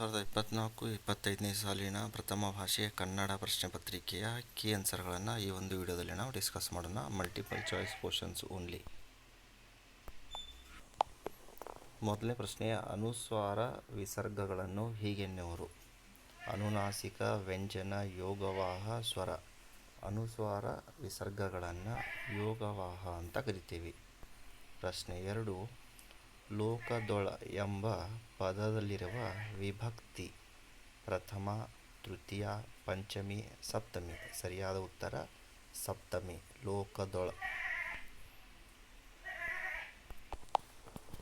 ಸಾವಿರದ ಇಪ್ಪತ್ನಾಲ್ಕು ಇಪ್ಪತ್ತೈದನೇ ಸಾಲಿನ ಪ್ರಥಮ ಭಾಷೆ ಕನ್ನಡ ಪ್ರಶ್ನೆ ಪತ್ರಿಕೆಯ ಕೀ ಆನ್ಸರ್ಗಳನ್ನು ಈ ಒಂದು ವಿಡಿಯೋದಲ್ಲಿ ನಾವು ಡಿಸ್ಕಸ್ ಮಾಡೋಣ. Multiple choice questions only. ಮೊದಲನೇ ಪ್ರಶ್ನೆ, ಅನುಸ್ವಾರ ವಿಸರ್ಗಗಳನ್ನು ಹೀಗೆನ್ನುವರು ಅನುನಾಸಿಕ, ವ್ಯಂಜನ, ಯೋಗವಾಹ, ಸ್ವರ. ಅನುಸ್ವಾರ ವಿಸರ್ಗಗಳನ್ನು ಯೋಗವಾಹ ಅಂತ ಕರಿತೀವಿ. ಪ್ರಶ್ನೆ ಎರಡು ಲೋಕದೊಳ ಎಂಬ ಪದದಲ್ಲಿರುವ ವಿಭಕ್ತಿ, ಪ್ರಥಮ, ತೃತೀಯ, ಪಂಚಮಿ, ಸಪ್ತಮಿ. ಸರಿಯಾದ ಉತ್ತರ, ಸಪ್ತಮಿ. ಲೋಕದೊಳ.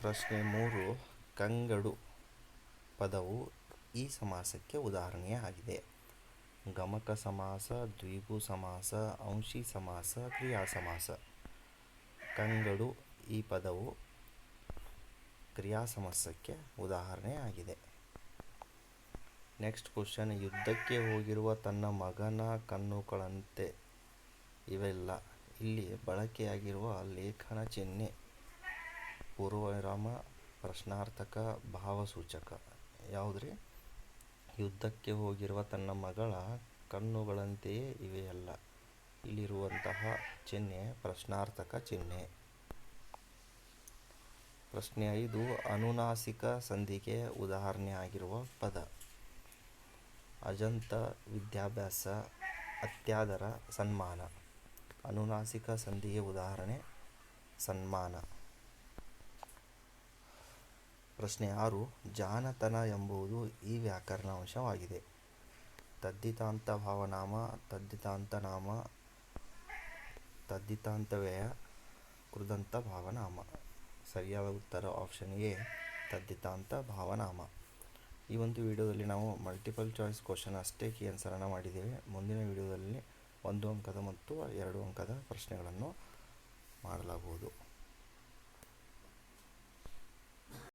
ಪ್ರಶ್ನೆ ಮೂರು. ಕಂಗಡು ಪದವು ಈ ಸಮಾಸಕ್ಕೆ ಉದಾಹರಣೆಯಾಗಿದೆ. ಗಮಕ ಸಮಾಸ, ದ್ವಿಗು ಸಮಾಸ ಅಂಶಿ ಸಮಾಸ, ಕ್ರಿಯಾ ಸಮಾಸ. ಕಂಗಡು ಈ ಪದವು ಕ್ರಿಯಾ ಉದಾಹರಣೆ ಆಗಿದೆ. ನೆಕ್ಸ್ಟ್ ಕ್ವಶನ್ ಯುದ್ಧಕ್ಕೆ ಹೋಗಿರುವ ತನ್ನ ಮಗನ ಕಣ್ಣುಗಳಂತೆ ಇವೆಲ್ಲ. ಇಲ್ಲಿ ಬಳಕೆಯಾಗಿರುವ ಲೇಖನ ಚಿಹ್ನೆ. ಪೂರ್ವವಿರಾಮ, ಪ್ರಶ್ನಾರ್ಥಕ, ಭಾವಸೂಚಕ. ಯಾವುದ್ರಿ? ಯುದ್ಧಕ್ಕೆ ಹೋಗಿರುವ ತನ್ನ ಮಗಳ ಕಣ್ಣುಗಳಂತೆಯೇ ಇವೆಯಲ್ಲ. ಇಲ್ಲಿರುವಂತಹ ಚಿಹ್ನೆ ಪ್ರಶ್ನಾರ್ಥಕ ಚಿಹ್ನೆ. ಪ್ರಶ್ನೆ ಐದು, ಅನುನಾಸಿಕ ಸಂಧಿಗೆ ಉದಾಹರಣೆಯಾಗಿರುವ ಪದ. ಅಜಂತ ವಿದ್ಯಾಭ್ಯಾಸ, ಅತ್ಯಾದರ ಸನ್ಮಾನ. ಅನುನಾಸಿಕ ಸಂಧಿಗೆ ಉದಾಹರಣೆ, ಸನ್ಮಾನ. ಪ್ರಶ್ನೆ ಆರು, ಜಾನತನ ಎಂಬುದು ಈ ವ್ಯಾಕರಣ ಅಂಶವಾಗಿದೆ ತದ್ದಿತಾಂತ ಭಾವನಾಮ ತದ್ದಿತಾಂತ ನಾಮ ತದ್ದಿತಾಂತವ್ಯಯ ಕೃದಂತ ಭಾವನಾಮ. ಸರಿಯಾದ ಉತ್ತರ ಆಪ್ಷನ್ ಎ, ತದ್ದಿತಾಂತ ಭಾವನಾಮ. ಈ ಒಂದು ವಿಡಿಯೋದಲ್ಲಿ ನಾವು ಮಲ್ಟಿಪಲ್ ಚಾಯ್ಸ್ ಕ್ವಶನ್ ಅಷ್ಟೇ ಕೀ ಅನುಸರಣ ಮಾಡಿದ್ದೇವೆ. ಮುಂದಿನ ವಿಡಿಯೋದಲ್ಲಿ ಒಂದು ಅಂಕದ ಮತ್ತು ಎರಡು ಅಂಕದ ಪ್ರಶ್ನೆಗಳನ್ನು ಮಾಡಲಾಗುವುದು.